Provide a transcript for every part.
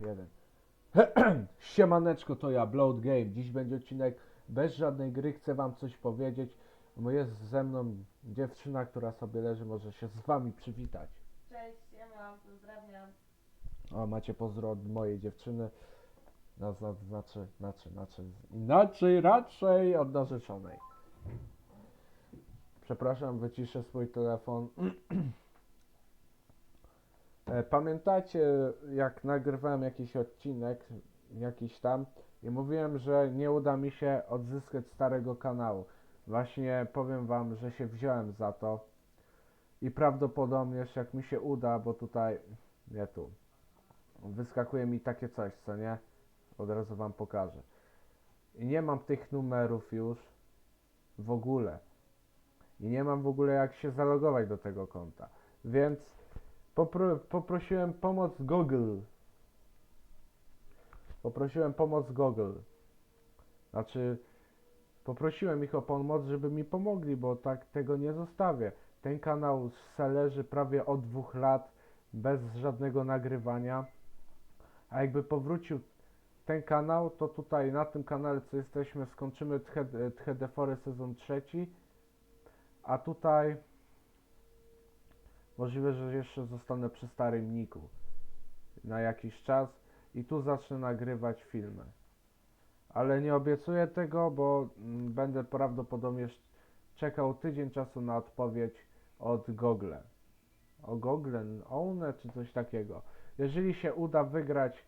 Jeden. Siemaneczko, to ja, Blood Game. Dziś będzie odcinek bez żadnej gry. Chcę wam coś powiedzieć. Bo jest ze mną dziewczyna, która sobie leży, może się z wami przywitać. Cześć, siema, pozdrawiam. O, macie pozdro od mojej dziewczyny. No, zna- znaczy, znaczy, znaczy, inaczej raczej od narzeczonej. Przepraszam, wyciszę swój telefon. E, Pamiętacie, jak nagrywałem jakiś odcinek, jakiś tam, i mówiłem, że nie uda mi się odzyskać starego kanału. Właśnie powiem wam, że się wziąłem za to. I prawdopodobnie, jak mi się uda, bo tutaj, nie tu, wyskakuje mi takie coś, co nie? Od razu wam pokażę. I nie mam tych numerów już w ogóle. I nie mam w ogóle jak się zalogować do tego konta. Więc popro poprosiłem pomoc Google. Poprosiłem pomoc Google. Znaczy, poprosiłem ich o pomoc, żeby mi pomogli, bo tak tego nie zostawię. Ten kanał leży prawie od dwóch lat bez żadnego nagrywania. A jakby powrócił ten kanał, to tutaj na tym kanale, co jesteśmy, skończymy Tche- Tchedefory sezon trzeci. A tutaj możliwe, że jeszcze zostanę przy starym niku na jakiś czas i tu zacznę nagrywać filmy. Ale nie obiecuję tego, bo mm, będę prawdopodobnie czekał tydzień czasu na odpowiedź od Google. O Google, one czy coś takiego. Jeżeli się uda wygrać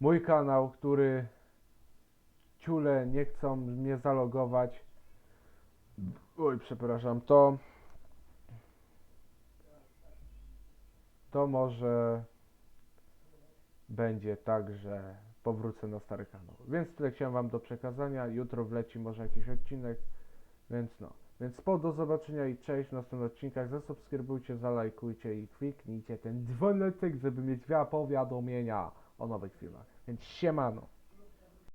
mój kanał, który ciule nie chcą mnie zalogować, oj przepraszam, to to może będzie tak, że powrócę na stary kanał. Więc tyle chciałem wam do przekazania. Jutro wleci może jakiś odcinek, więc no. Więc po do zobaczenia i cześć w następnych odcinkach. Zasubskrybujcie, zalajkujcie i kliknijcie ten dzwoneczek, żeby mieć powiadomienia o nowych filmach. Więc siemano.